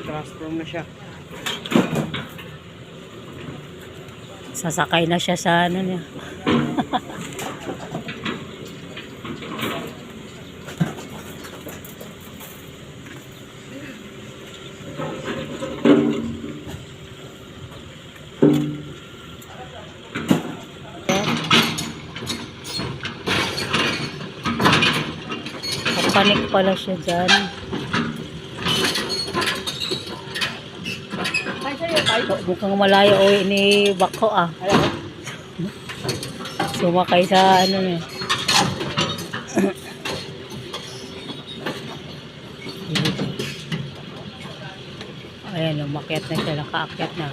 Transform na siya. Sasakay na siya sa ano niya. Kapanik pala siya dyan. Mukhang malayo o ni Bako ah. Sumakay sa ano niya. Ayan, umakyat na siya, nakaakyat na.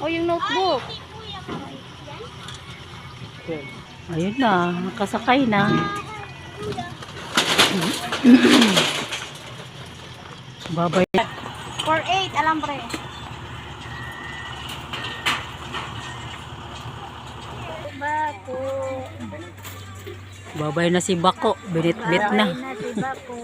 Oh, yung notebook. Ayun na, nakasakay na. Babay. 4-8, alambre. Bako. Babay na si Bako. Binit-bit na. Na si Bako.